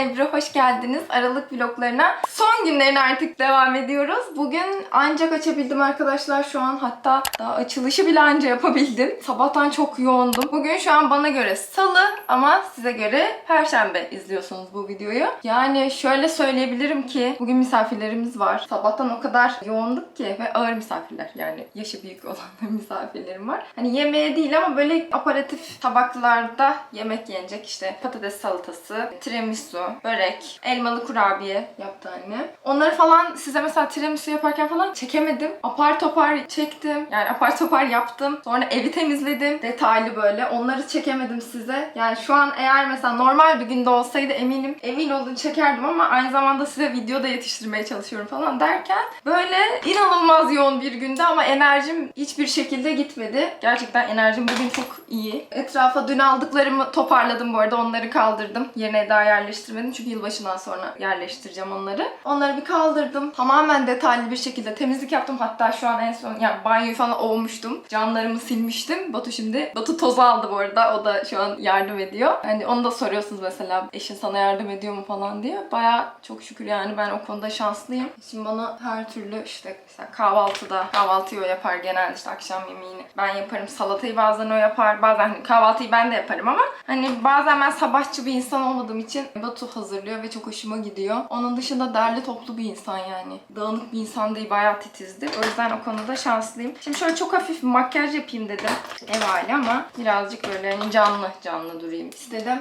Ebru. Hoş geldiniz Aralık vloglarına. Son günlerine artık devam ediyoruz. Bugün ancak açabildim arkadaşlar şu an. Hatta daha açılışı bile anca yapabildim. Sabahtan çok yoğundum. Bugün şu an bana göre salı ama size göre perşembe izliyorsunuz bu videoyu. Yani şöyle söyleyebilirim ki bugün misafirlerimiz var. Sabahtan o kadar yoğunduk ki ve ağır misafirler yani yaşı büyük olan misafirlerim var. Hani yemeğe değil ama böyle aparatif tabaklarda yemek yenecek işte patates salatası, tiramisu, börek, elmalı kurabiye yaptı anne. Onları falan size mesela tiramisu yaparken falan çekemedim. Apar topar çektim. Yani apar topar yaptım. Sonra evi temizledim. Detaylı böyle. Onları çekemedim size. Yani şu an eğer mesela normal bir günde olsaydı eminim emin olun çekerdim ama aynı zamanda size video da yetiştirmeye çalışıyorum falan derken böyle inanılmaz yoğun bir günde ama enerjim hiçbir şekilde gitmedi. Gerçekten enerjim bugün çok iyi. Etrafa dün aldıklarımı toparladım bu arada. Onları kaldırdım. Yerine daha yerleştirmedim çünkü yılbaşından sonra yerleştireceğim onları. Onları bir kaldırdım. Tamamen detaylı bir şekilde temizlik yaptım. Hatta şu an en son yani banyoyu falan ovmuştum. Camlarımı silmiştim. Batu şimdi Batu toz aldı bu arada. O da şu an yardım ediyor. Hani onu da soruyorsunuz mesela eşin sana yardım ediyor mu falan diye. Baya çok şükür yani ben o konuda şanslıyım. Şimdi bana her türlü işte mesela kahvaltıda kahvaltıyı o yapar genelde işte akşam yemeğini ben yaparım. Salatayı bazen o yapar. Bazen hani kahvaltıyı ben de yaparım ama hani bazen ben sabahçı bir insan olmadığım için Batu hazırlıyor ve çok hoşuma gidiyor. Onun dışında derli toplu bir insan yani. Dağınık bir insan değil, bayağı titizdir. O yüzden o konuda şanslıyım. Şimdi şöyle çok hafif bir makyaj yapayım dedim. Ev hali ama birazcık böyle hani canlı canlı durayım istedim.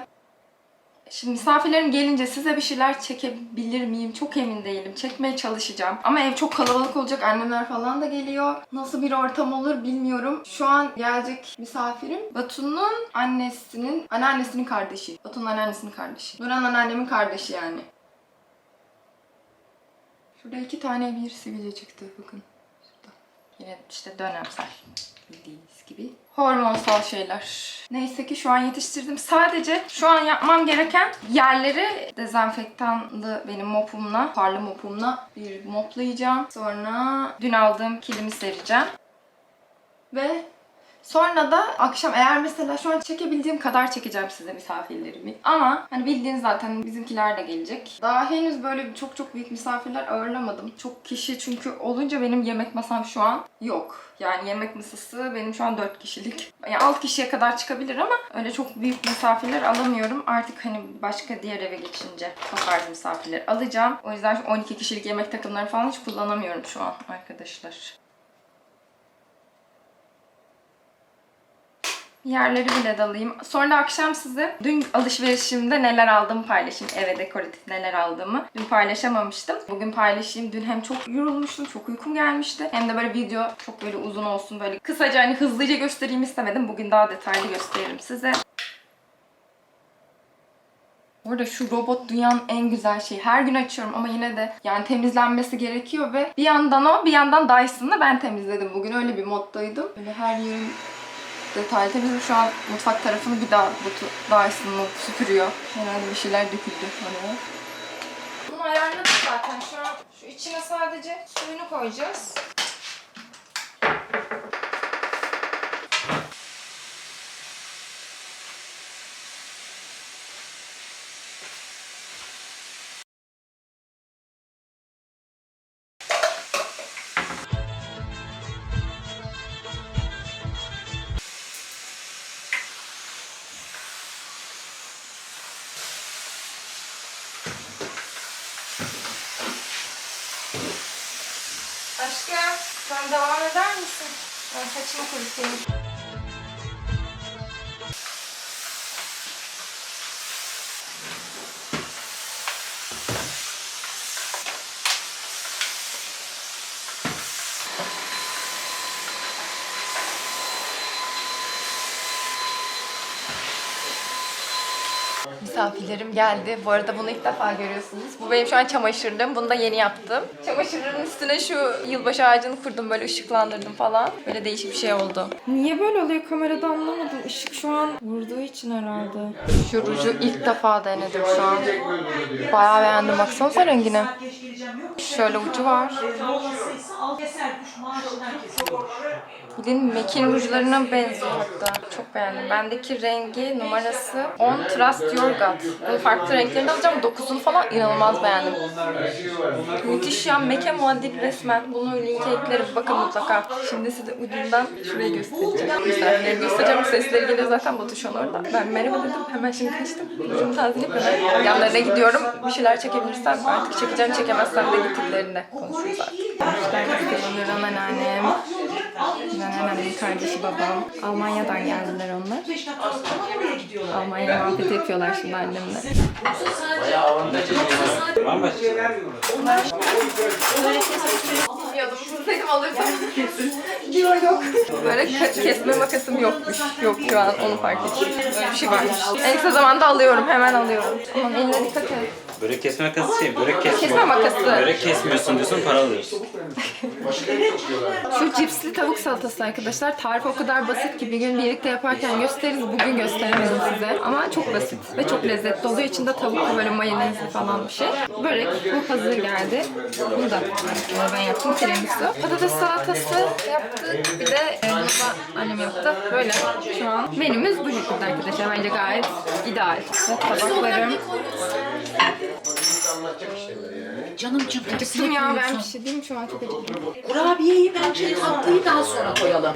Şimdi misafirlerim gelince size bir şeyler çekebilir miyim? Çok emin değilim. Çekmeye çalışacağım. Ama ev çok kalabalık olacak. Annemler falan da geliyor. Nasıl bir ortam olur bilmiyorum. Şu an gelecek misafirim Batu'nun annesinin, anneannesinin kardeşi. Batu'nun anneannesinin kardeşi. Nuran anneannemin kardeşi yani. Şurada iki tane bir sivilce çıktı. Bakın. Şurada. Yine işte dönemsel. Bildiğiniz gibi. Hormonsal şeyler. Neyse ki şu an yetiştirdim. Sadece şu an yapmam gereken yerleri dezenfektanlı benim mopumla, parlı mopumla bir moplayacağım. Sonra dün aldığım kilimi sereceğim. Ve Sonra da akşam eğer mesela şu an çekebildiğim kadar çekeceğim size misafirlerimi. Ama hani bildiğiniz zaten bizimkiler de gelecek. Daha henüz böyle çok çok büyük misafirler ağırlamadım. Çok kişi çünkü olunca benim yemek masam şu an yok. Yani yemek masası benim şu an 4 kişilik. Yani 6 kişiye kadar çıkabilir ama öyle çok büyük misafirler alamıyorum. Artık hani başka diğer eve geçince o misafirler alacağım. O yüzden şu 12 kişilik yemek takımları falan hiç kullanamıyorum şu an arkadaşlar. Yerleri bile dalayım. Sonra akşam size dün alışverişimde neler aldığımı paylaşayım. Eve dekoratif neler aldığımı. Dün paylaşamamıştım. Bugün paylaşayım. Dün hem çok yorulmuştum, çok uykum gelmişti. Hem de böyle video çok böyle uzun olsun. Böyle kısaca hani hızlıca göstereyim istemedim. Bugün daha detaylı gösteririm size. Orada şu robot dünyanın en güzel şeyi. Her gün açıyorum ama yine de yani temizlenmesi gerekiyor ve bir yandan o bir yandan Dyson'ı ben temizledim. Bugün öyle bir moddaydım. Böyle her yerim detaylı temizledim. Şu an mutfak tarafını bir daha Batu Dyson'la süpürüyor. Herhalde bir şeyler döküldü oraya. Bunu ayarladık zaten. Şu an şu içine sadece suyunu koyacağız. Ben saçımı Misafirlerim geldi. Bu arada bunu ilk defa görüyorsunuz. Bu benim şu an çamaşırlığım. Bunu da yeni yaptım. Çamaşırların üstüne şu yılbaşı ağacını kurdum. Böyle ışıklandırdım falan. Böyle değişik bir şey oldu. Niye böyle oluyor kamerada anlamadım. Işık şu an vurduğu için herhalde. Şu ruju ilk defa denedim şu an. Bayağı beğendim. Baksanıza rengine. Şöyle ucu var. Bilin Mekin rujlarına benziyor hatta. Çok beğendim. Bendeki rengi numarası 10 Trust Your Gut. kat. Bunun farklı renklerini alacağım. Dokuzunu falan inanılmaz beğendim. Müthiş ya. Meke muaddik resmen. Bunu linke eklerim. Bakın mutlaka. Şimdi size ucundan şurayı göstereceğim. Güzelleri göstereceğim. Sesleri geliyor zaten Batu şu orada. Ben merhaba dedim. Hemen şimdi kaçtım. Ucumu tazeleyip hemen yanlarına gidiyorum. Bir şeyler çekebilirsem artık çekeceğim. Çekemezsem de gittiklerinde konuşuruz artık. Hoşlar gösteriyorum anneannem. Anneannemin kardeşi babam. Almanya'dan geldiler onlar. Almanya muhabbeti yapıyorlar şimdi annemle. Var mı? Bilmiyordum. Dedim alırsam. Diyor yok. Böyle kesme makasım yokmuş. Yok şu an onu fark ettim. Öyle bir şey varmış. En kısa zamanda alıyorum. Hemen alıyorum. Aman eline dikkat et. Börek kesme makası şey, börek Kesme kesmiyor. makası. Börek kesmiyorsun diyorsun, para alıyorsun. Şu cipsli tavuk salatası arkadaşlar. Tarif o kadar basit ki bir gün birlikte yaparken gösteririz. Bugün gösteremedim size. Ama çok basit ve çok lezzetli oluyor. İçinde tavuklu böyle mayonezli falan bir şey. Börek bu hazır geldi. Bunu da ben yaptım. Tiramisu. Patates salatası yaptık. Bir de bunu da annem yaptı. Böyle şu an menümüz bu şekilde arkadaşlar. Bence gayet ideal. Ve tabaklarım. Canım canım. Acıktım ya ben bir şey diyeyim mi? Şu an çok acıktım. Kurabiyeyi bence tatlıyı daha sonra koyalım.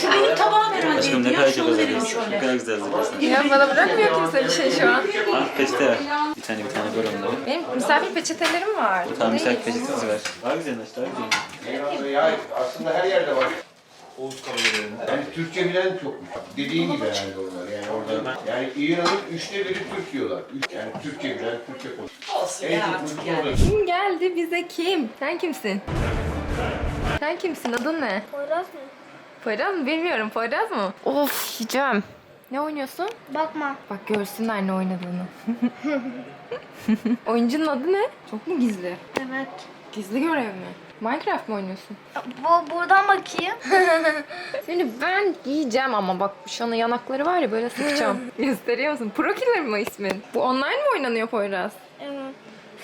Şu benim tabağım herhalde. Aşkım ne ya. kadar çok Şunu verelim özellikle. Ne şöyle. kadar güzel hazırlasın. Ya bana bırakmıyor kimse bir şey şu an. Al peçete ver. Bir tane bir tane ver onları. Benim misafir peçetelerim var. Tamam misafir peçetesi ver. Daha güzel aç, daha güzel. Ya aslında her yerde var. Oğuz kabilelerinde. Yani Türkçe bilen çok. Dediğin gibi herhalde onlar. Yani orada yani İran'ın üçte biri Türk diyorlar. Üç- Yani Türkçe bilen, Türkçe konuşuyor. Olsun En ya çok artık mutlu yani. orada. Kim geldi bize kim? Sen kimsin? Sen kimsin? Adın ne? Poyraz mı? Poyraz mı? Bilmiyorum. Poyraz mı? Of yiyeceğim. Ne oynuyorsun? Bakma. Bak görsünler ne oynadığını. Oyuncunun adı ne? Çok mu gizli? Evet. Gizli görev mi? Minecraft mı oynuyorsun? Bu buradan bakayım. Seni ben yiyeceğim ama bak şu an yanakları var ya böyle sıkacağım. Gösteriyor musun? Pro Killer mi ismin? Bu online mi oynanıyor Poyraz? Evet.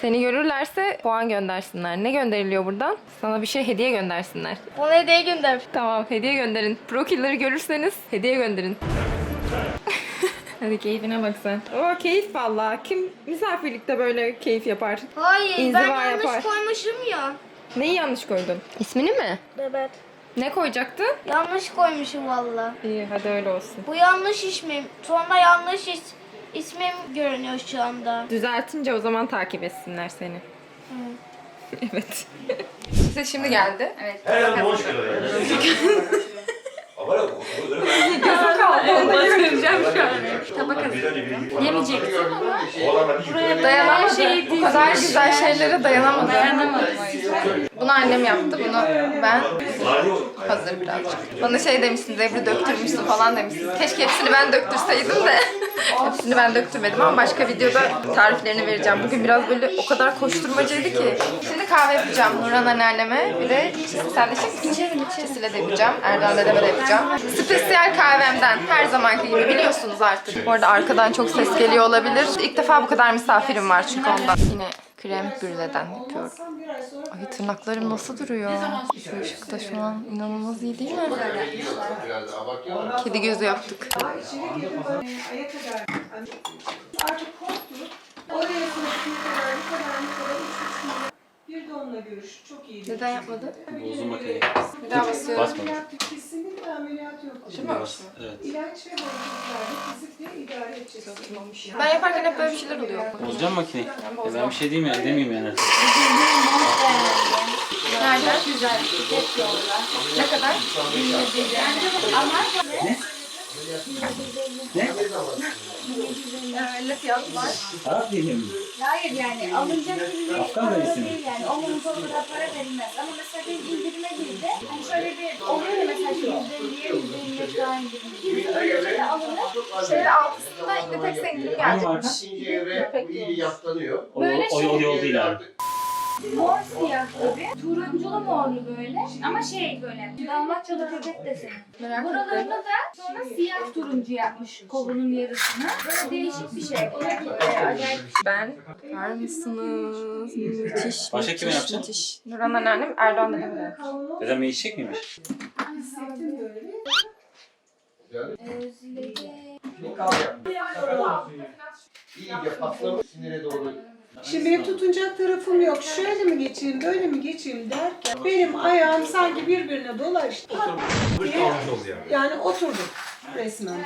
Seni görürlerse puan göndersinler. Ne gönderiliyor buradan? Sana bir şey hediye göndersinler. Bana hediye gönder. Tamam hediye gönderin. Pro Killer'ı görürseniz hediye gönderin. Hadi keyfine bak sen. O keyif valla. Kim misafirlikte böyle keyif yapar? Hayır İnziva ben yanlış yapar. koymuşum ya. Neyi yanlış koydun? İsmini mi? Evet. Ne koyacaktın? Yanlış koymuşum valla. İyi hadi öyle olsun. Bu yanlış ismim. Sonra yanlış is ismim görünüyor şu anda. Düzeltince o zaman takip etsinler seni. evet. Size şimdi geldi. Evet. Gözüm kaldı. Onu da göreceğim şu an. Tabak hazırlıyorum. Yemeyecektim ama dayanamadı. Bu kadar güzel şeylere dayanamadı. Dayanamadım Bunu annem yaptı. Bunu ben hazır birazcık. Bana şey demişsiniz, Ebru döktürmüşsün falan demişsiniz. Keşke hepsini ben döktürseydim de. hepsini ben döktürmedim ama başka videoda tariflerini vereceğim. Bugün biraz böyle o kadar koşturmacaydı ki. Şimdi kahve yapacağım Nurhan anneanneme. Bir de sen de. İçerim içerisine de yapacağım. Erdoğan dedeme de yapacağım. Spesiyel kahvemden her zamanki gibi biliyorsunuz artık. Bu arada arkadan çok ses geliyor olabilir. İlk defa bu kadar misafirim var çünkü ondan. Yine krem brüleden yapıyorum. Ay tırnaklarım nasıl duruyor? Şu ışıkta şu an inanılmaz iyi değil mi? Kedi gözü yaptık. Artık bir de onunla görüş. Çok iyi. Neden yapmadın? Bozdu makineyi. Bir daha basıyorum. Basma. Ameliyat kesinlikle ameliyat yok. Şimdi mi başlıyor? Evet. İlaç ve hormonlarla fizikle idare edeceksin. Ben yaparken hep böyle bir şeyler oluyor. Bozacağım makineyi. Ya ben bir şey diyeyim ya, demeyeyim yani. Nerede? Güzel. Ne kadar? Ne? Öyle fiyat var. Aferin. Hayır yani alınacak gibi bir Afgan para değil yani. O monta o kadar para verilmez. Ama mesela bir indirime girdi. Hani şöyle bir oluyor ya mesela şu yüzde elliye, yüzde elliye daha indirim. Yüzde elliye de alınır. Şeyde altısında Inditex indirim Hangi marka? İkinci evre bu iyi yaptanıyor. O, o, o yol değil abi. Mor siyah gibi. Turunculu morlu böyle. Ama şey böyle. Dalmatçalı köpek deseni. Buralarını da sonra siyah turuncu yapmış kolunun yarısını. Böyle değişik bir şey. Böyle acayip Ben var mısınız? Müthiş, Başka müthiş, kime yapacaksın? müthiş. Nurhan anneannem Erdoğan dedeme de yapacak. Dedem yiyecek miymiş? Hissettim böyle. özledi. iyice patlamış sinire doğru. Şimdi benim tutunacak tarafım yok. Şöyle mi geçeyim, böyle mi geçeyim derken benim ayağım sanki birbirine dolaştı. diye yani oturdum resmen.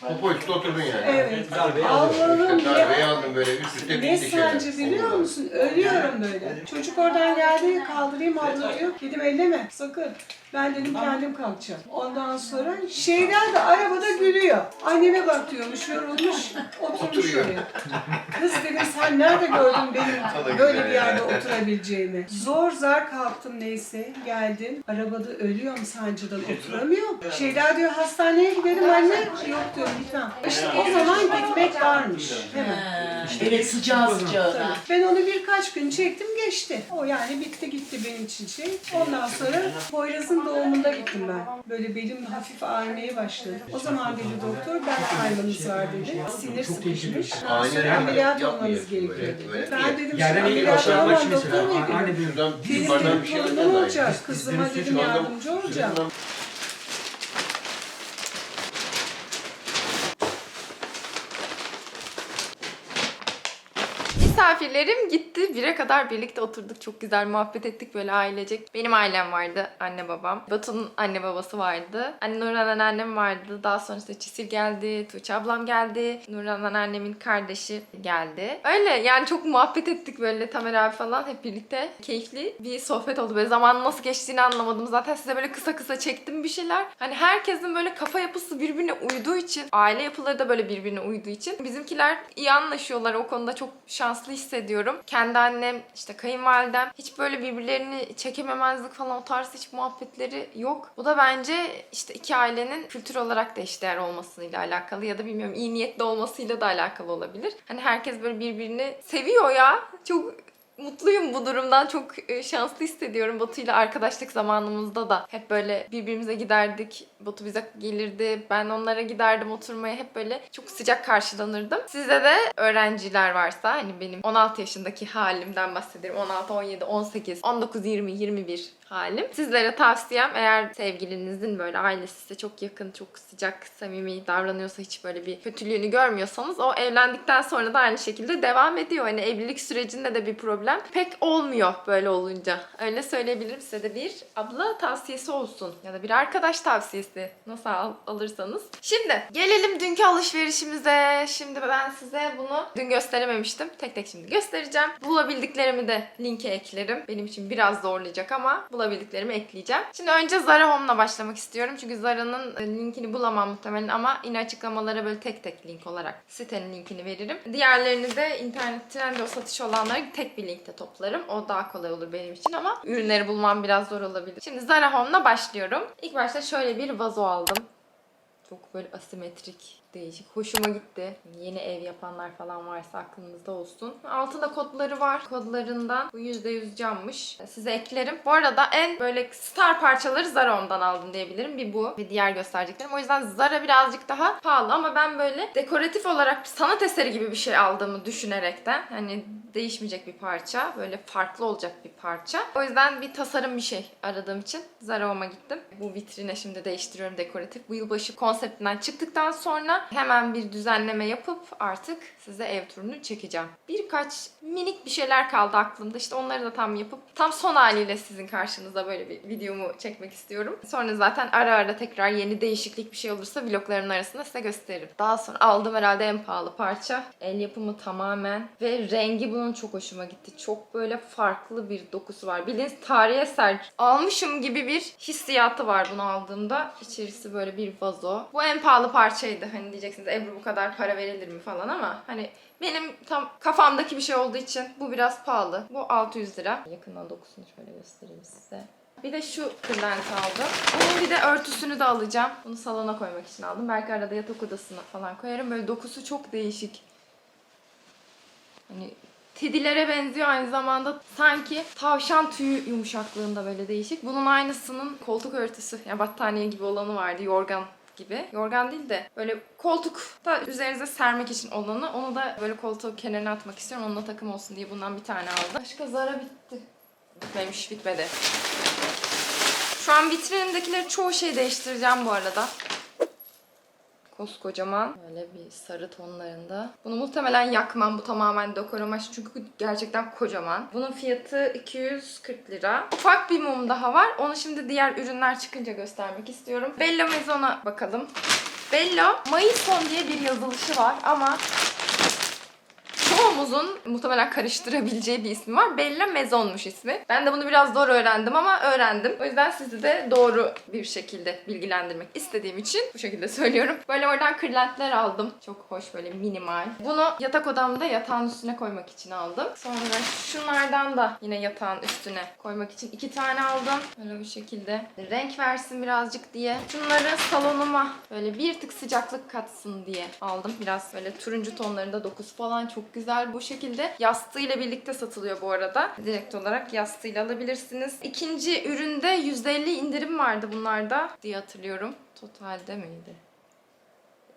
Popo üstü oturdun yani. Evet. Allah'ım Darbeyi ya. aldım böyle üst üste Ne bindi şeyler. sancı biliyor musun? Ölüyorum böyle. Çocuk oradan geldi, kaldırayım abla diyor. Dedim elleme, sakın. Ben dedim kendim kalkacağım. Ondan sonra şeyler de arabada gülüyor. Anneme bak diyormuş, yorulmuş, oturmuş Oturuyor. oraya. Kız dedim sen nerede gördün benim böyle bir yerde oturabileceğimi? Zor zar kalktım neyse, geldim. Arabada ölüyorum sancıdan, oturamıyorum. Şeyler diyor hastaneye gidelim anne. Yok diyorum gitmem. İşte o zaman gitmek varmış. Hemen. Evet sıcağı sıcağına. Ben onu birkaç gün çektim geçti. O yani bitti gitti benim için şey. Ondan sonra Poyraz'ın doğumunda gittim ben. Böyle belim hafif ağrımaya başladı. O zaman dedi doktor bel kaymanız var dedi. Sinir sıkışmış. Sonra ameliyat olmanız gerekiyor dedi. Ben dedim şimdi ameliyat bak doktor bir Benim dedim bir şey alacağız olacak. Kızıma dedim yardımcı olacağım. Misafirlerim gitti. Bire kadar birlikte oturduk. Çok güzel muhabbet ettik böyle ailecek. Benim ailem vardı. Anne babam. Batu'nun anne babası vardı. Anne Nurhan annem vardı. Daha sonra işte Çisil geldi. Tuğçe ablam geldi. Nurhan annemin kardeşi geldi. Öyle yani çok muhabbet ettik böyle Tamer abi falan. Hep birlikte keyifli bir sohbet oldu. Böyle zaman nasıl geçtiğini anlamadım. Zaten size böyle kısa kısa çektim bir şeyler. Hani herkesin böyle kafa yapısı birbirine uyduğu için, aile yapıları da böyle birbirine uyduğu için bizimkiler iyi anlaşıyorlar. O konuda çok şanslı hissediyorum. Kendi annem, işte kayınvalidem hiç böyle birbirlerini çekememezlik falan o tarz hiç muhabbetleri yok. Bu da bence işte iki ailenin kültür olarak da eşdeğer olmasıyla alakalı ya da bilmiyorum iyi niyetli olmasıyla da alakalı olabilir. Hani herkes böyle birbirini seviyor ya. Çok mutluyum bu durumdan. Çok e, şanslı hissediyorum. Batu ile arkadaşlık zamanımızda da hep böyle birbirimize giderdik. Batu bize gelirdi. Ben onlara giderdim oturmaya. Hep böyle çok sıcak karşılanırdım. Sizde de öğrenciler varsa hani benim 16 yaşındaki halimden bahsederim. 16, 17, 18, 19, 20, 21 halim. Sizlere tavsiyem eğer sevgilinizin böyle ailesi size çok yakın, çok sıcak, samimi davranıyorsa hiç böyle bir kötülüğünü görmüyorsanız o evlendikten sonra da aynı şekilde devam ediyor. Hani evlilik sürecinde de bir problem pek olmuyor böyle olunca. Öyle söyleyebilirim size de bir abla tavsiyesi olsun ya da bir arkadaş tavsiyesi nasıl al- alırsanız. Şimdi gelelim dünkü alışverişimize. Şimdi ben size bunu dün gösterememiştim. Tek tek şimdi göstereceğim. Bulabildiklerimi de linke eklerim. Benim için biraz zorlayacak ama bulabildiklerimi ekleyeceğim. Şimdi önce Zara Home'la başlamak istiyorum. Çünkü Zara'nın e, linkini bulamam muhtemelen ama yine açıklamalara böyle tek tek link olarak sitenin linkini veririm. Diğerlerini de internet Trendyol satış olanları tek bir linkte toplarım. O daha kolay olur benim için ama ürünleri bulmam biraz zor olabilir. Şimdi Zara Home'la başlıyorum. İlk başta şöyle bir vazo aldım. Çok böyle asimetrik, değişik. Hoşuma gitti. Yeni ev yapanlar falan varsa aklınızda olsun. Altında kodları var. Kodlarından bu %100 cammış. Size eklerim. Bu arada en böyle star parçaları Zara Home'dan aldım diyebilirim. Bir bu ve diğer göstereceklerim. O yüzden Zara birazcık daha pahalı ama ben böyle dekoratif olarak sanat eseri gibi bir şey aldığımı düşünerekten hani değişmeyecek bir parça. Böyle farklı olacak bir parça. O yüzden bir tasarım bir şey aradığım için Zara Home'a gittim. Bu vitrine şimdi değiştiriyorum dekoratif. Bu yılbaşı konseptinden çıktıktan sonra hemen bir düzenleme yapıp artık size ev turunu çekeceğim. Birkaç minik bir şeyler kaldı aklımda. İşte onları da tam yapıp tam son haliyle sizin karşınıza böyle bir videomu çekmek istiyorum. Sonra zaten ara ara tekrar yeni değişiklik bir şey olursa vlogların arasında size gösteririm. Daha sonra aldım herhalde en pahalı parça. El yapımı tamamen ve rengi bunun çok hoşuma gitti. Çok böyle farklı bir dokusu var. Bildiğiniz tarihi eser almışım gibi bir hissiyatı var bunu aldığımda. İçerisi böyle bir vazo. Bu en pahalı parçaydı. Hani diyeceksiniz Ebru bu kadar para verilir mi falan ama hani benim tam kafamdaki bir şey olduğu için bu biraz pahalı. Bu 600 lira. Yakından dokusunu şöyle göstereyim size. Bir de şu kırlent aldım. Bunun bir de örtüsünü de alacağım. Bunu salona koymak için aldım. Belki arada yatak odasına falan koyarım. Böyle dokusu çok değişik. Hani Tedilere benziyor aynı zamanda sanki tavşan tüyü yumuşaklığında böyle değişik. Bunun aynısının koltuk örtüsü yani battaniye gibi olanı vardı yorgan gibi. Yorgan değil de böyle koltukta üzerinize sermek için olanı. Onu da böyle koltuğun kenarına atmak istiyorum. Onunla takım olsun diye bundan bir tane aldım. Başka Zara bitti. Bitmemiş bitmedi. Şu an vitrinimdekileri çoğu şey değiştireceğim bu arada. Koskocaman. Böyle bir sarı tonlarında. Bunu muhtemelen yakmam. Bu tamamen dekor amaçlı çünkü gerçekten kocaman. Bunun fiyatı 240 lira. Ufak bir mum daha var. Onu şimdi diğer ürünler çıkınca göstermek istiyorum. Bella Maison'a bakalım. Bella Maison diye bir yazılışı var ama Çoğumuzun muhtemelen karıştırabileceği bir ismi var. Bella Maison'muş ismi. Ben de bunu biraz zor öğrendim ama öğrendim. O yüzden sizi de doğru bir şekilde bilgilendirmek istediğim için bu şekilde söylüyorum. Böyle oradan kırlentler aldım. Çok hoş böyle minimal. Bunu yatak odamda yatağın üstüne koymak için aldım. Sonra şunlardan da yine yatağın üstüne koymak için iki tane aldım. Böyle bu şekilde. Renk versin birazcık diye. Şunları salonuma böyle bir tık sıcaklık katsın diye aldım. Biraz böyle turuncu tonlarında dokusu falan çok güzel bu şekilde. Yastığıyla birlikte satılıyor bu arada. Direkt olarak yastığıyla alabilirsiniz. İkinci üründe %50 indirim vardı bunlarda diye hatırlıyorum. Totalde miydi?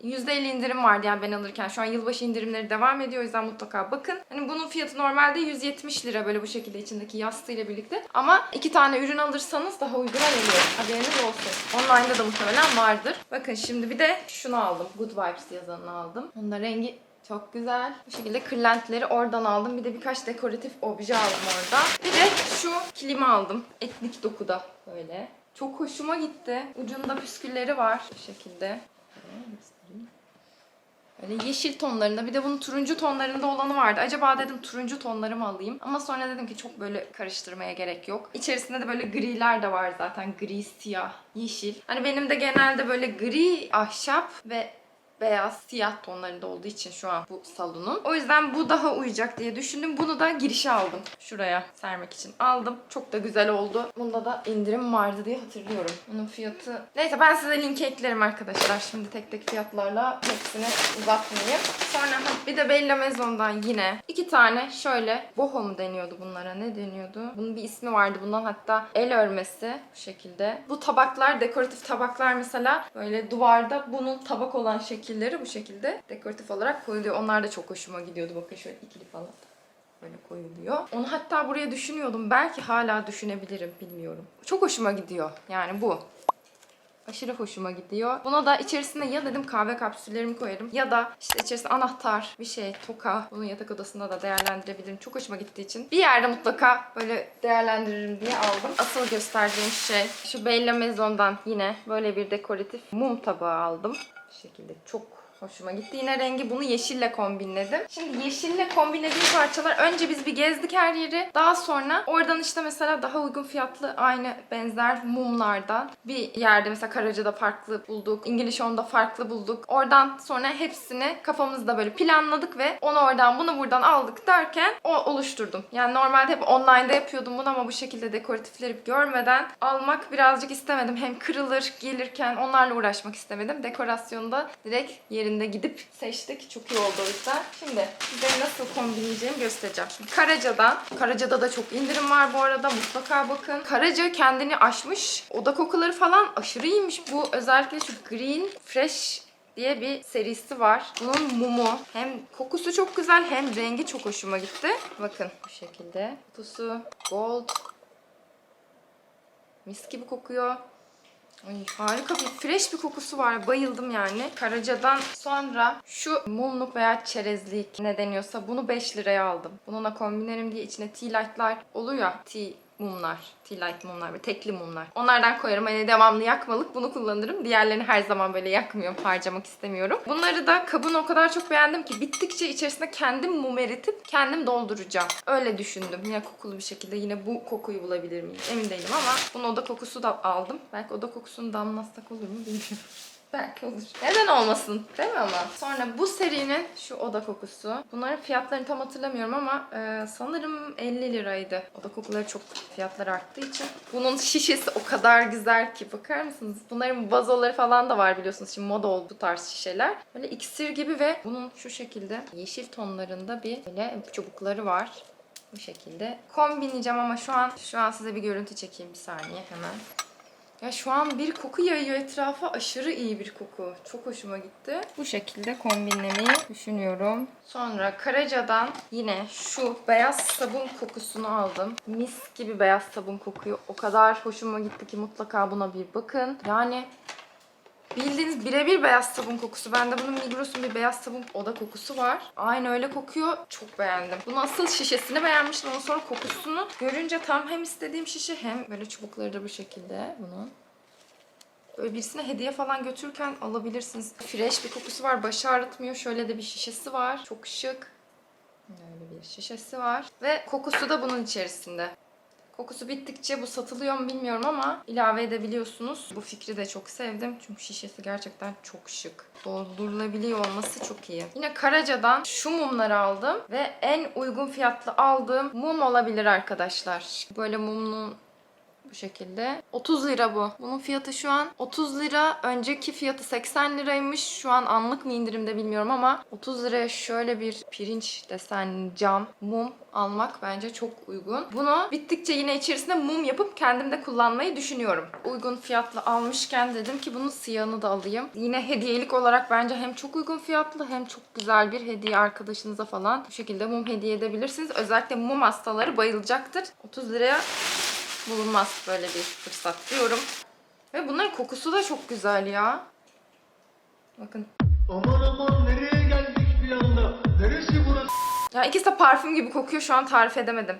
%50 indirim vardı yani ben alırken. Şu an yılbaşı indirimleri devam ediyor o yüzden mutlaka bakın. Hani bunun fiyatı normalde 170 lira böyle bu şekilde içindeki yastığıyla birlikte. Ama iki tane ürün alırsanız daha uyguna geliyor. Haberiniz olsun. Online'da da muhtemelen vardır. Bakın şimdi bir de şunu aldım. Good Vibes yazanını aldım. Onun da rengi çok güzel. Bu şekilde kırlentleri oradan aldım. Bir de birkaç dekoratif obje aldım orada. Bir de şu kilimi aldım. Etnik dokuda böyle. Çok hoşuma gitti. Ucunda püskülleri var. Bu şekilde. Böyle yeşil tonlarında bir de bunun turuncu tonlarında olanı vardı. Acaba dedim turuncu tonları mı alayım? Ama sonra dedim ki çok böyle karıştırmaya gerek yok. İçerisinde de böyle griler de var zaten. Gri, siyah, yeşil. Hani benim de genelde böyle gri, ahşap ve beyaz, siyah tonlarında olduğu için şu an bu salonun. O yüzden bu daha uyacak diye düşündüm. Bunu da girişe aldım. Şuraya sermek için aldım. Çok da güzel oldu. Bunda da indirim vardı diye hatırlıyorum. Bunun fiyatı... Neyse ben size linki eklerim arkadaşlar. Şimdi tek tek fiyatlarla hepsini uzatmayayım. Sonra bir de Bella Maison'dan yine iki tane şöyle boho mu deniyordu bunlara? Ne deniyordu? Bunun bir ismi vardı. Bundan hatta el örmesi bu şekilde. Bu tabaklar, dekoratif tabaklar mesela böyle duvarda bunun tabak olan şekilleri bu şekilde dekoratif olarak koyuluyor. Onlar da çok hoşuma gidiyordu. Bakın şöyle ikili falan böyle koyuluyor. Onu hatta buraya düşünüyordum. Belki hala düşünebilirim. Bilmiyorum. Çok hoşuma gidiyor. Yani bu. Aşırı hoşuma gidiyor. Buna da içerisine ya dedim kahve kapsüllerimi koyarım ya da işte içerisine anahtar, bir şey, toka. Bunu yatak odasında da değerlendirebilirim. Çok hoşuma gittiği için. Bir yerde mutlaka böyle değerlendiririm diye aldım. Asıl göstereceğim şey şu Bella Maison'dan yine böyle bir dekoratif mum tabağı aldım. Şekilde çok Hoşuma gitti. Yine rengi bunu yeşille kombinledim. Şimdi yeşille kombinlediğim parçalar önce biz bir gezdik her yeri. Daha sonra oradan işte mesela daha uygun fiyatlı aynı benzer mumlardan bir yerde mesela Karaca'da farklı bulduk. İngiliz Home'da farklı bulduk. Oradan sonra hepsini kafamızda böyle planladık ve onu oradan bunu buradan aldık derken o oluşturdum. Yani normalde hep online'da yapıyordum bunu ama bu şekilde dekoratifleri görmeden almak birazcık istemedim. Hem kırılır gelirken onlarla uğraşmak istemedim. Dekorasyonda direkt yerinde gidip seçtik. Çok iyi oldu o yüzden. Şimdi size nasıl kombinleyeceğimi göstereceğim. Şimdi Karaca'dan. Karaca'da da çok indirim var bu arada. Mutlaka bakın. Karaca kendini aşmış. Oda kokuları falan aşırı iyiymiş. Bu özellikle şu Green Fresh diye bir serisi var. Bunun mumu hem kokusu çok güzel hem rengi çok hoşuma gitti. Bakın bu şekilde. Kutusu gold. Mis gibi kokuyor. Ay harika bir fresh bir kokusu var. Bayıldım yani. Karaca'dan sonra şu mumluk veya çerezlik ne deniyorsa bunu 5 liraya aldım. Bununla kombinlerim diye içine tea light'lar oluyor. Tea mumlar. Tea light mumlar ve tekli mumlar. Onlardan koyarım. Hani devamlı yakmalık bunu kullanırım. Diğerlerini her zaman böyle yakmıyorum. Harcamak istemiyorum. Bunları da kabını o kadar çok beğendim ki bittikçe içerisine kendim mum eritip kendim dolduracağım. Öyle düşündüm. Yine kokulu bir şekilde yine bu kokuyu bulabilir miyim? Emin değilim ama bunun oda kokusu da aldım. Belki oda kokusunu damlatsak olur mu bilmiyorum. Belki olur. Neden olmasın? Değil mi ama? Sonra bu serinin şu oda kokusu. Bunların fiyatlarını tam hatırlamıyorum ama e, sanırım 50 liraydı. Oda kokuları çok fiyatları arttığı için. Bunun şişesi o kadar güzel ki. Bakar mısınız? Bunların vazoları falan da var biliyorsunuz. Şimdi moda oldu bu tarz şişeler. Böyle iksir gibi ve bunun şu şekilde yeşil tonlarında bir böyle çubukları var. Bu şekilde. Kombinleyeceğim ama şu an şu an size bir görüntü çekeyim bir saniye hemen. Ya şu an bir koku yayıyor etrafa. Aşırı iyi bir koku. Çok hoşuma gitti. Bu şekilde kombinlemeyi düşünüyorum. Sonra Karaca'dan yine şu beyaz sabun kokusunu aldım. Mis gibi beyaz sabun kokuyor. O kadar hoşuma gitti ki mutlaka buna bir bakın. Yani bildiğiniz birebir beyaz sabun kokusu. Bende bunun Migros'un bir beyaz sabun oda kokusu var. Aynı öyle kokuyor. Çok beğendim. Bunun asıl şişesini beğenmiştim. Ondan sonra kokusunu görünce tam hem istediğim şişe hem böyle çubukları da bu şekilde bunun. Böyle birisine hediye falan götürürken alabilirsiniz. Fresh bir kokusu var. Başı ağrıtmıyor. Şöyle de bir şişesi var. Çok şık. Böyle bir şişesi var. Ve kokusu da bunun içerisinde. Kokusu bittikçe bu satılıyor mu bilmiyorum ama ilave edebiliyorsunuz. Bu fikri de çok sevdim. Çünkü şişesi gerçekten çok şık. Doldurulabiliyor olması çok iyi. Yine Karaca'dan şu mumları aldım. Ve en uygun fiyatlı aldığım mum olabilir arkadaşlar. Böyle mumlu bu şekilde. 30 lira bu. Bunun fiyatı şu an 30 lira. Önceki fiyatı 80 liraymış. Şu an anlık mı indirimde bilmiyorum ama 30 liraya şöyle bir pirinç desenli cam mum almak bence çok uygun. Bunu bittikçe yine içerisine mum yapıp kendim de kullanmayı düşünüyorum. Uygun fiyatlı almışken dedim ki bunun siyahını da alayım. Yine hediyelik olarak bence hem çok uygun fiyatlı hem çok güzel bir hediye arkadaşınıza falan bu şekilde mum hediye edebilirsiniz. Özellikle mum hastaları bayılacaktır. 30 liraya bulunmaz böyle bir fırsat diyorum. Ve bunların kokusu da çok güzel ya. Bakın. Aman aman nereye geldik bir anda? Neresi burası? Ya ikisi de parfüm gibi kokuyor. Şu an tarif edemedim.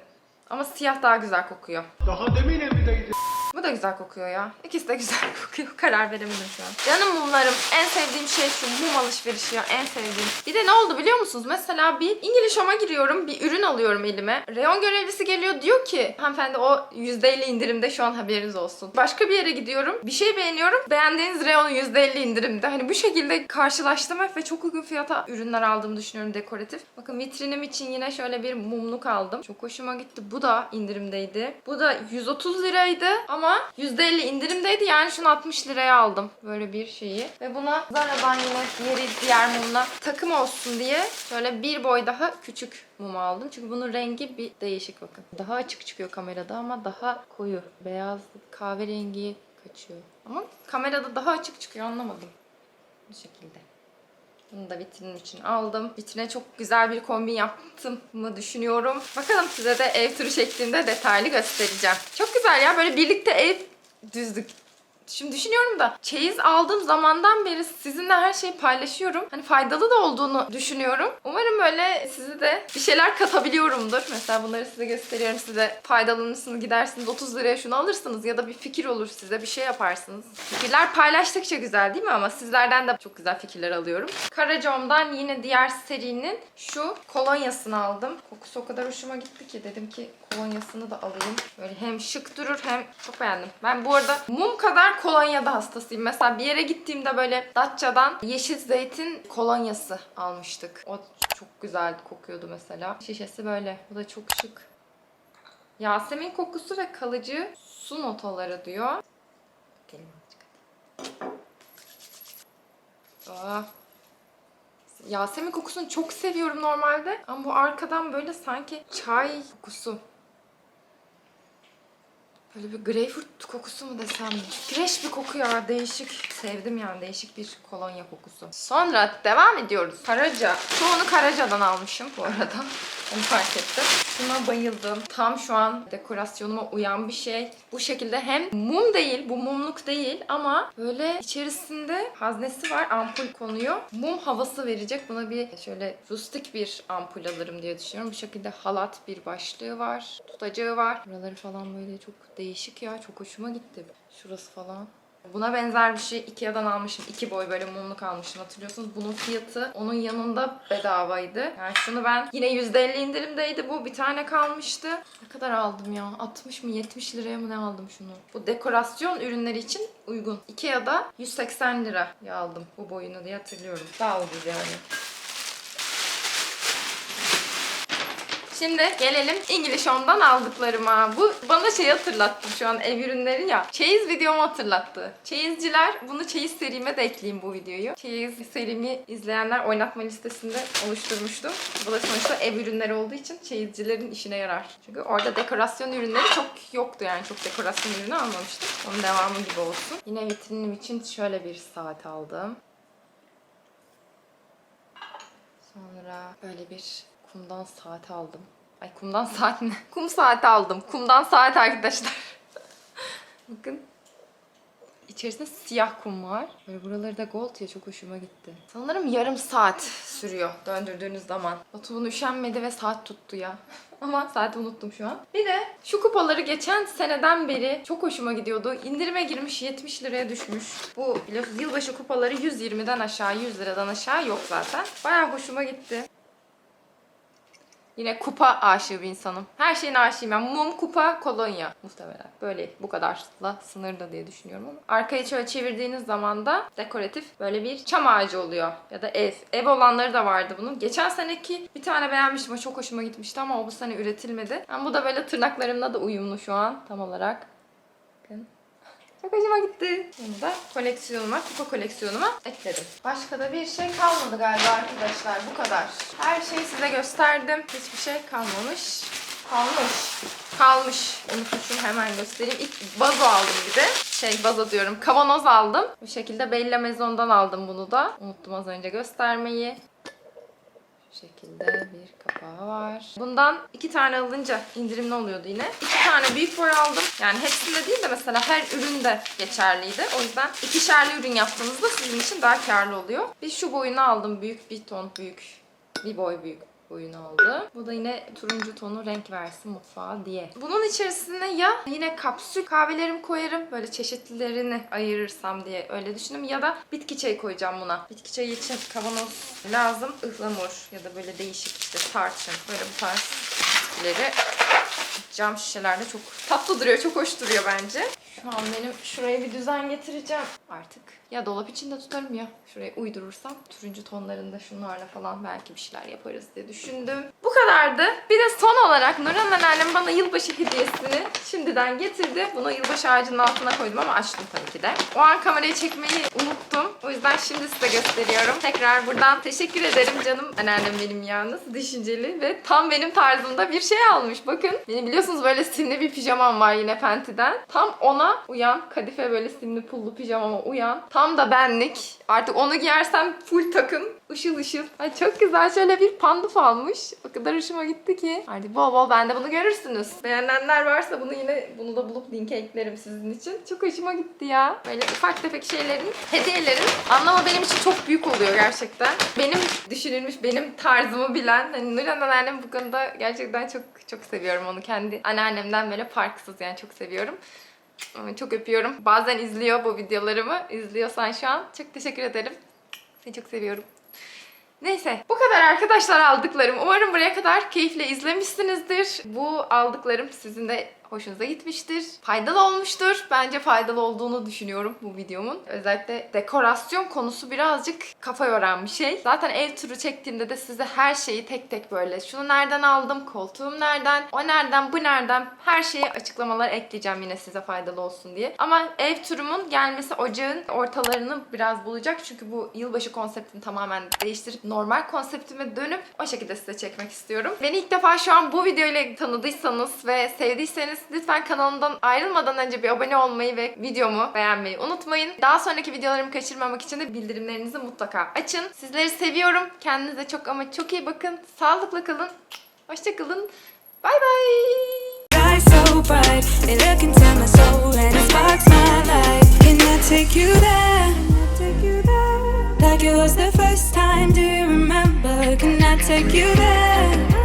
Ama siyah daha güzel kokuyor. Daha demin evdeydi. Bu da güzel kokuyor ya. İkisi de güzel kokuyor. Karar veremedim şu an. Canım mumlarım. En sevdiğim şey şu mum alışverişi ya. En sevdiğim. Bir de ne oldu biliyor musunuz? Mesela bir İngiliz Home'a giriyorum. Bir ürün alıyorum elime. Reyon görevlisi geliyor diyor ki hanımefendi o %50 indirimde şu an haberiniz olsun. Başka bir yere gidiyorum. Bir şey beğeniyorum. Beğendiğiniz reyon %50 indirimde. Hani bu şekilde karşılaştırma ve çok uygun fiyata ürünler aldığımı düşünüyorum dekoratif. Bakın vitrinim için yine şöyle bir mumluk aldım. Çok hoşuma gitti. Bu da indirimdeydi. Bu da 130 liraydı ama %50 indirimdeydi. Yani şunu 60 liraya aldım. Böyle bir şeyi. Ve buna Zara'dan yine diğeri diğer mumla takım olsun diye şöyle bir boy daha küçük mum aldım. Çünkü bunun rengi bir değişik bakın. Daha açık çıkıyor kamerada ama daha koyu. Beyaz kahverengi kaçıyor. Ama kamerada daha açık çıkıyor anlamadım. Bu şekilde. Bunu da vitrinim için aldım. Vitrine çok güzel bir kombin yaptım mı düşünüyorum. Bakalım size de ev turu şeklinde detaylı göstereceğim. Çok güzel ya böyle birlikte ev düzdük. Şimdi düşünüyorum da çeyiz aldığım zamandan beri sizinle her şeyi paylaşıyorum. Hani faydalı da olduğunu düşünüyorum. Umarım böyle sizi de bir şeyler katabiliyorumdur. Mesela bunları size gösteriyorum. Size faydalanırsınız gidersiniz 30 liraya şunu alırsınız ya da bir fikir olur size bir şey yaparsınız. Fikirler paylaştıkça güzel değil mi ama sizlerden de çok güzel fikirler alıyorum. Karacom'dan yine diğer serinin şu kolonyasını aldım. Kokusu o kadar hoşuma gitti ki dedim ki kolonyasını da alayım. Böyle hem şık durur hem çok beğendim. Ben bu arada mum kadar kolonya da hastasıyım. Mesela bir yere gittiğimde böyle Datça'dan yeşil zeytin kolonyası almıştık. O çok güzel kokuyordu mesela. Şişesi böyle. Bu da çok şık. Yasemin kokusu ve kalıcı su notaları diyor. Gelin. Aa, Yasemin kokusunu çok seviyorum normalde. Ama bu arkadan böyle sanki çay kokusu. Böyle bir greyfurt kokusu mu desem? Fresh bir koku ya. Değişik. Sevdim yani. Değişik bir kolonya kokusu. Sonra devam ediyoruz. Karaca. Çoğunu Karaca'dan almışım bu arada. Onu fark ettim. Şuna bayıldım. Tam şu an dekorasyonuma uyan bir şey. Bu şekilde hem mum değil, bu mumluk değil ama böyle içerisinde haznesi var, ampul konuyor. Mum havası verecek. Buna bir şöyle rustik bir ampul alırım diye düşünüyorum. Bu şekilde halat bir başlığı var, tutacağı var. Buraları falan böyle çok değişik ya. Çok hoşuma gitti. Şurası falan. Buna benzer bir şey Ikea'dan almışım. iki boy böyle mumluk almışım hatırlıyorsunuz. Bunun fiyatı onun yanında bedavaydı. Yani şunu ben yine %50 indirimdeydi bu. Bir tane kalmıştı. Ne kadar aldım ya? 60 mı 70 liraya mı ne aldım şunu? Bu dekorasyon ürünleri için uygun. Ikea'da 180 liraya aldım bu boyunu diye hatırlıyorum. Daha ucuz yani. Şimdi gelelim İngiliz Home'dan aldıklarıma. Bu bana şey hatırlattı şu an ev ürünleri ya. Çeyiz videomu hatırlattı. Çeyizciler, bunu çeyiz serime de ekleyeyim bu videoyu. Çeyiz serimi izleyenler oynatma listesinde oluşturmuştum. Bu da sonuçta ev ürünleri olduğu için çeyizcilerin işine yarar. Çünkü orada dekorasyon ürünleri çok yoktu yani. Çok dekorasyon ürünü almamıştım. Onun devamı gibi olsun. Yine vitrinim için şöyle bir saat aldım. Sonra böyle bir kumdan saat aldım. Ay kumdan saat ne? Kum saati aldım. Kumdan saat arkadaşlar. Bakın. İçerisinde siyah kum var. Böyle buraları da gold ya çok hoşuma gitti. Sanırım yarım saat sürüyor döndürdüğünüz zaman. Batu üşenmedi ve saat tuttu ya. Ama saati unuttum şu an. Bir de şu kupaları geçen seneden beri çok hoşuma gidiyordu. İndirime girmiş 70 liraya düşmüş. Bu yılbaşı kupaları 120'den aşağı 100 liradan aşağı yok zaten. Baya hoşuma gitti. Yine kupa aşığı bir insanım. Her şeyin aşığıyım ben. Mum, kupa, kolonya muhtemelen. Böyle bu kadarla sınırda diye düşünüyorum ama. Arkayı şöyle çevirdiğiniz zaman da dekoratif böyle bir çam ağacı oluyor. Ya da ev. Ev olanları da vardı bunun. Geçen seneki bir tane beğenmiştim. O çok hoşuma gitmişti ama o bu sene üretilmedi. Yani bu da böyle tırnaklarımla da uyumlu şu an tam olarak. Çok hoşuma gitti. Bunu da koleksiyonuma, kupa koleksiyonuma ekledim. Başka da bir şey kalmadı galiba arkadaşlar. Bu kadar. Her şeyi size gösterdim. Hiçbir şey kalmamış. Kalmış. Kalmış. Unutmuşum hemen göstereyim. İlk vazo aldım bir de. Şey vazo diyorum. Kavanoz aldım. Bu şekilde Bella Maison'dan aldım bunu da. Unuttum az önce göstermeyi. Şekilde bir kapağı var. Bundan iki tane alınca indirimli oluyordu yine. İki tane büyük boy aldım. Yani hepsinde değil de mesela her üründe geçerliydi. O yüzden ikişerli ürün yaptığınızda sizin için daha karlı oluyor. Bir şu boyunu aldım. Büyük bir ton büyük. Bir boy büyük boyunu aldı. Bu da yine turuncu tonu renk versin mutfağa diye. Bunun içerisine ya yine kapsül kahvelerimi koyarım. Böyle çeşitlerini ayırırsam diye öyle düşündüm. Ya da bitki çayı koyacağım buna. Bitki çayı için kavanoz lazım. Ihlamur ya da böyle değişik işte tarçın. Böyle bu tarz bitkileri cam şişelerde çok tatlı duruyor. Çok hoş duruyor bence. Şu an benim şuraya bir düzen getireceğim artık. Ya dolap içinde tutarım ya şuraya uydurursam turuncu tonlarında şunlarla falan belki bir şeyler yaparız diye düşündüm. Bu kadardı. Bir de son olarak Nurhan anneannem bana yılbaşı hediyesini şimdiden getirdi. Bunu yılbaşı ağacının altına koydum ama açtım tabii ki de. O an kamerayı çekmeyi unuttum. Yüzden şimdi size gösteriyorum. Tekrar buradan teşekkür ederim canım. Anneannem benim ya nasıl düşünceli ve tam benim tarzımda bir şey almış. Bakın benim biliyorsunuz böyle simli bir pijamam var yine Penti'den. Tam ona uyan. Kadife böyle simli pullu pijamama uyan. Tam da benlik. Artık onu giyersem full takım. Işıl ışıl. Ay çok güzel. Şöyle bir panduf almış. O kadar hoşuma gitti ki. Artık bol bol bende bunu görürsünüz. Beğenenler varsa bunu yine bunu da bulup linke eklerim sizin için. Çok hoşuma gitti ya. Böyle ufak tefek şeylerin, hediyelerin anlamı benim için çok büyük oluyor gerçekten. Benim düşünülmüş, benim tarzımı bilen, hani Nurhan anneannem bu konuda gerçekten çok çok seviyorum onu. Kendi anneannemden böyle farksız yani çok seviyorum. Çok öpüyorum. Bazen izliyor bu videolarımı. İzliyorsan şu an çok teşekkür ederim. Seni çok seviyorum. Neyse bu kadar arkadaşlar aldıklarım. Umarım buraya kadar keyifle izlemişsinizdir. Bu aldıklarım sizin de hoşunuza gitmiştir. Faydalı olmuştur. Bence faydalı olduğunu düşünüyorum bu videomun. Özellikle dekorasyon konusu birazcık kafa yoran bir şey. Zaten ev turu çektiğimde de size her şeyi tek tek böyle şunu nereden aldım, koltuğum nereden, o nereden, bu nereden her şeyi açıklamalar ekleyeceğim yine size faydalı olsun diye. Ama ev turumun gelmesi ocağın ortalarını biraz bulacak. Çünkü bu yılbaşı konseptini tamamen değiştirip normal konseptime dönüp o şekilde size çekmek istiyorum. Beni ilk defa şu an bu videoyla tanıdıysanız ve sevdiyseniz lütfen kanalımdan ayrılmadan önce bir abone olmayı ve videomu beğenmeyi unutmayın. Daha sonraki videolarımı kaçırmamak için de bildirimlerinizi mutlaka açın. Sizleri seviyorum. Kendinize çok ama çok iyi bakın. Sağlıkla kalın. Hoşçakalın. Bay bay. Like it was the first time, do you remember? Can I take you there?